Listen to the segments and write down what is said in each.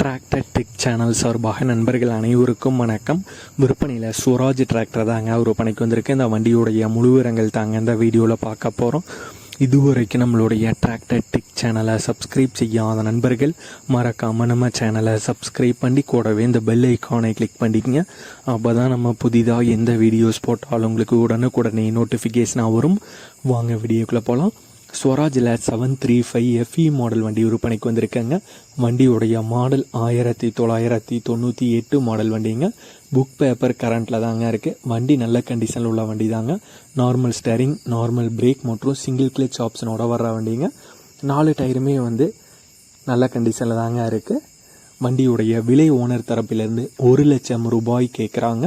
Tractor tech channel சார்பாக நண்பர்கள் அனைவருக்கும் வணக்கம். விற்பனையில் சுவராஜ் டிராக்டர் தாங்க விற்பனைக்கு வந்திருக்கு. இந்த வண்டியுடைய முழு விவரங்கள் தாங்க இந்த வீடியோவில் பார்க்க போகிறோம் இதுவரைக்கும் நம்மளுடைய டிராக்டர் டிக் சேனலை சப்ஸ்கிரைப் செய்யாத நண்பர்கள் மறக்காமல் நம்ம சேனலை சப்ஸ்கிரைப் பண்ணி கூடவே இந்த பெல் ஐக்கானை கிளிக் பண்ணிக்கங்க. அப்போ தான் நம்ம புதிதாக எந்த வீடியோஸ் போட்டாலும் உங்களுக்கு உடனுக்குடனே நோட்டிஃபிகேஷனாக வரும். வாங்க வீடியோக்குள்ளே போகலாம் ஸ்வராஜில் seven three five FE model வண்டி விற்பனைக்கு வந்திருக்கேங்க. வண்டியுடைய மாடல் ஆயிரத்தி தொள்ளாயிரத்தி தொண்ணூற்றி எட்டு மாடல் வண்டிங்க. புக் பேப்பர் கரண்ட்டில் தாங்க இருக்குது வண்டி நல்ல கண்டிஷனில் உள்ள வண்டி தாங்க நார்மல் ஸ்டேரிங் நார்மல் பிரேக் மற்றும் சிங்கிள் கிளிச் ஆப்ஷனோட வர்ற வண்டிங்க. நாலு டயருமே வந்து நல்ல கண்டிஷனில் தாங்க இருக்குது வண்டியுடைய விலை ஓனர் தரப்பிலிருந்து ஒரு லட்சம் ரூபாய் கேட்குறாங்க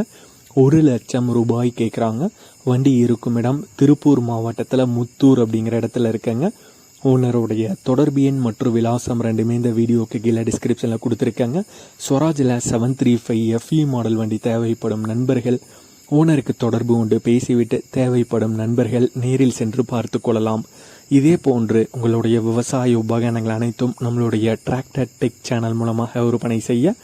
ஒரு லட்சம் ரூபாய் கேட்குறாங்க வண்டி இருக்கும் இடம் திருப்பூர் மாவட்டத்தில் முத்தூர் அப்படிங்கிற இடத்துல இருக்கங்க. ஓனருடைய தொடர்பு எண் மற்றும் விலாசம் ரெண்டுமே இந்த வீடியோக்கு கீழே டிஸ்கிரிப்ஷனில் கொடுத்துருக்காங்க. ஸ்வராஜில் seven three five FE model வண்டி தேவைப்படும் நண்பர்கள். ஓனருக்கு தொடர்பு கொண்டு பேசிவிட்டு தேவைப்படும் நண்பர்கள் நேரில் சென்று பார்த்து கொள்ளலாம். இதே போன்று உங்களுடைய விவசாய உபகரணங்கள் அனைத்தும் நம்மளுடைய டிராக்டர் டெக் சேனல் மூலமாக விற்பனை செய்ய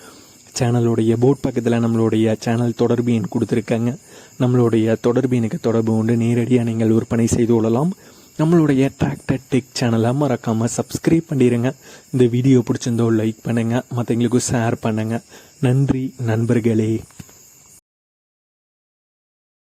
சேனலுடைய போட் பக்கத்தில் நம்மளுடைய சேனல் தொடர்பு எண் கொடுத்துருக்காங்க. நம்மளுடைய தொடர்பு எனக்கு தொடர்பு உண்டு நேரடியாக நீங்கள் விற்பனை செய்து கொள்ளலாம். நம்மளுடைய டிராக்டர் டெக் சேனலை மறக்காமல் சப்ஸ்கிரைப் பண்ணிடுங்க இந்த வீடியோ பிடிச்சிருந்தோ லைக் பண்ணுங்கள் மற்றவங்களுக்கும் ஷேர் பண்ணுங்கள் நன்றி நண்பர்களே.